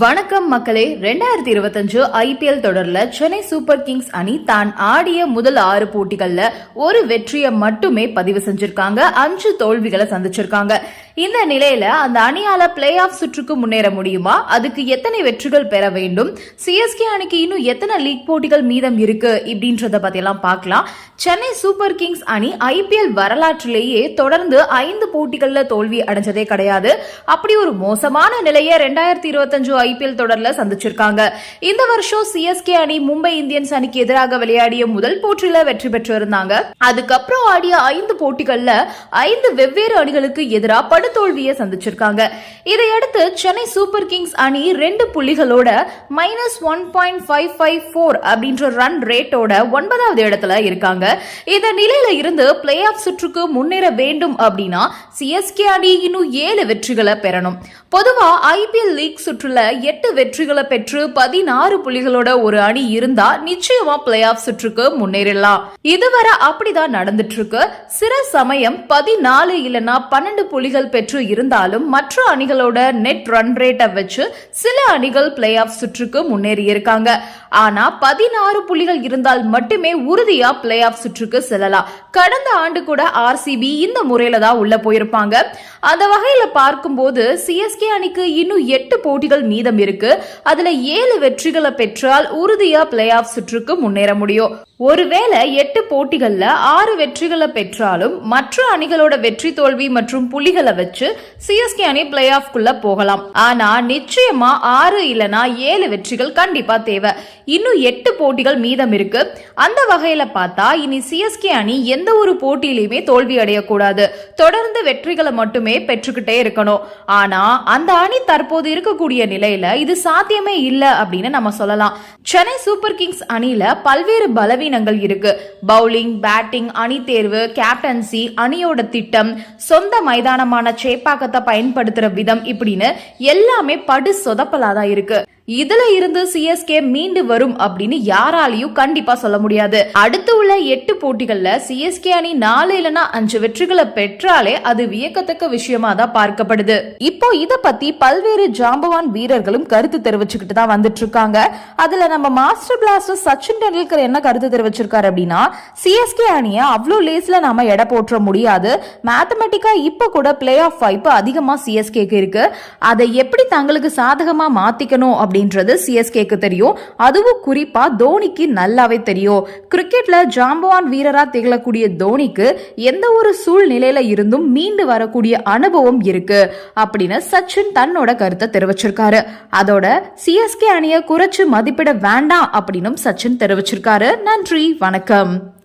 வணக்கம் மக்களே. ரெண்டாயிரத்தி இருபத்தஞ்சு ஐபிஎல் தொடர்ல சென்னை சூப்பர் கிங்ஸ் அணி தான் ஆடிய முதல் ஆறு போட்டிகள்ல ஒரு வெற்றியை மட்டுமே பதிவு செஞ்சிருக்காங்க. அஞ்சு தோல்விகளை சந்திச்சிருக்காங்க. இந்த நிலையில அந்த அணியால பிளே ஆஃப் சுற்றுக்கு முன்னேற முடியுமா? அதுக்கு எத்தனை வெற்றிகள் பெற வேண்டும்? சிஎஸ்கே அணிக்கு இன்னும் எத்தனை லீக் போட்டிகள் மீதம் இருக்கு? இப்படின்றத பத்தியெல்லாம் பார்க்கலாம். சென்னை சூப்பர் கிங்ஸ் அணி ஐபிஎல் வரலாற்றிலேயே தொடர்ந்து ஐந்து போட்டிகள்ல தோல்வி அடைஞ்சதே கிடையாது. அப்படி ஒரு மோசமான நிலையை ரெண்டாயிரத்தி இருபத்தஞ்சு ஐபிஎல் தொடர்ல சந்திச்சிருக்காங்க. இந்த வருஷம் சிஎஸ்கே அணி மும்பை இந்தியன்ஸ் அணிக்கு எதிராக விளையாடிய முதல் போட்டியில வெற்றி பெற்று இருந்தாங்க அதுக்கப்புறம் ஆடிய ஐந்து போட்டிகள்ல ஐந்து வெவ்வேறு அணிகளுக்கு எதிராக படுதோல்வியை சந்திச்சிருக்காங்க. இதையடுத்து சென்னை சூப்பர் கிங்ஸ் அணி ரெண்டு புள்ளிகளோட minus one point five five four அப்படின்ற ரன் ரேட்டோட ஒன்பதாவது இடத்துல இருக்காங்க. இந்த நிலையில இருந்து பிளே ஆஃப் சுற்றுக்கு முன்னேற வேண்டும் அப்படின்னா சிஎஸ்கே அணி இன்னும் ஏழு வெற்றிகளை பெறணும். பொதுவா ஐபிஎல் லீக் சுற்றுல எட்டு வெற்றிகளை பெற்று பதினாறு புள்ளிகளோட ஒரு அணி இருந்தா நிச்சயமா பிளே ஆஃப் சுற்றுக்கு முன்னேறலாம். இதுவரை அப்படிதான் நடந்துட்டு இருக்கு சில சமயம் பதினாலு இல்லனா பன்னெண்டு புள்ளிகள் பெற்று இருந்தாலும் மற்ற அணிகளோட நெட் ரன் ரேட்டை வச்சு சில அணிகள் பிளே ஆஃப் சுற்றுக்கு முன்னேறி இருக்காங்க ஆனா பதினாறு புள்ளிகள் இருந்தால் மட்டுமே உறுதியா பிளே ஆஃப் சுற்றுக்கு செல்லலாம். கடந்த ஆண்டு கூட ஆர்சிபி இந்த முறையில தான் உள்ள போயிருப்பாங்க. அந்த வகையில பார்க்கும்போது சிஎஸ்கே அணிக்கு இன்னும் எட்டு போட்டிகள் மீதம் இருக்கு. அதுல ஏழு வெற்றிகளை பெற்றால் உறுதியா பிளே ஆஃப் சுற்றுக்கு முன்னேற முடியும். ஒருவேளை எட்டு போட்டிகள்ல ஆறு வெற்றிகளை பெற்றாலும் மற்ற அணிகளோட வெற்றி தோல்வி மற்றும் புலிகளை வச்சு சிஎஸ்கே அணி பிளே ஆஃப்குள்ள போகலாம். ஆனா நிச்சயமா ஆறு இல்லனா ஏழு வெற்றிகள் கண்டிப்பா தேவை. இன்னும் எட்டு போட்டிகள் மீதம் இருக்கு. அந்த வகையில பார்த்தா இனி சிஎஸ்கே அணி எந்த ஒரு போட்டியிலுமே தோல்வி அடையக்கூடாது. தொடர்ந்து வெற்றிகளை மட்டுமே பெற்றுக்கிட்டே இருக்கணும். ஆனா அந்த அணி தற்போது இருக்கக்கூடிய நிலையில இது சாத்தியமே இல்ல அப்படின்னு நம்ம சொல்லலாம். சென்னை சூப்பர் கிங்ஸ் அணியில பல்வேறு பலவீனங்கள் இருக்கு. பவுலிங் பேட்டிங் அணி தேர்வு கேப்டன்சி அணியோட திட்டம் சொந்த மைதானமான சேப்பாக்கத்தை பயன்படுத்துற விதம் இப்படின்னு எல்லாமே படு சொதப்பலாதான் இருக்கு. இதுல இருந்து சிஎஸ்கே மீண்டு வரும் அப்படின்னு யாராலையும் கண்டிப்பா சொல்ல முடியாது. அடுத்து உள்ள எட்டு போட்டிகள்ல சிஎஸ்கே அணி நாலு இல்லனா அஞ்சு வெற்றிகளை பெற்றாலே அது வியக்கத்தக்க விஷயமா தான் பார்க்கப்படுது. இப்போ இத பத்தி பல்வேறு ஜாம்பவான் வீரர்களும் கருத்து தெரிவிச்சுக்கிட்டு தான் வந்துட்டு இருக்காங்க அதுல நம்ம மாஸ்டர் பிளாஸ்டர் சச்சின் டெண்டுல்கர் என்ன கருத்து தெரிவிச்சிருக்காரு அப்படின்னா சிஎஸ்கே அணியை அவ்வளோ லேஸ்ல நாம எடை போற்ற முடியாது. மேத்தமெட்டிக்கா இப்ப கூட பிளே ஆஃப் வாய்ப்பு அதிகமா சிஎஸ்கேக்கு இருக்கு. அதை எப்படி தங்களுக்கு சாதகமா மாத்திக்கணும் அப்படின்றது சிஎஸ்கேக்கு தெரியும். அதுவும் குறிப்பா தோனிக்கு நல்லாவே தெரியும். கிரிக்கெட்ல ஜாம்பவான் வீரரா திகழக்கூடிய தோனிக்கு எந்த ஒரு சூழ்நிலையில இருந்தும் மீண்டு வரக்கூடிய அனுபவம் இருக்கு அப்படின்னு சச்சின் தன்னோட கருத்தை தெரிவிச்சிருக்காரு. அதோட சிஎஸ்கே அணியை குறைச்சு மதிப்பிட வேண்டாம் அப்படின்னும் சச்சின் தெரிவிச்சிருக்காரு. நன்றி வணக்கம்.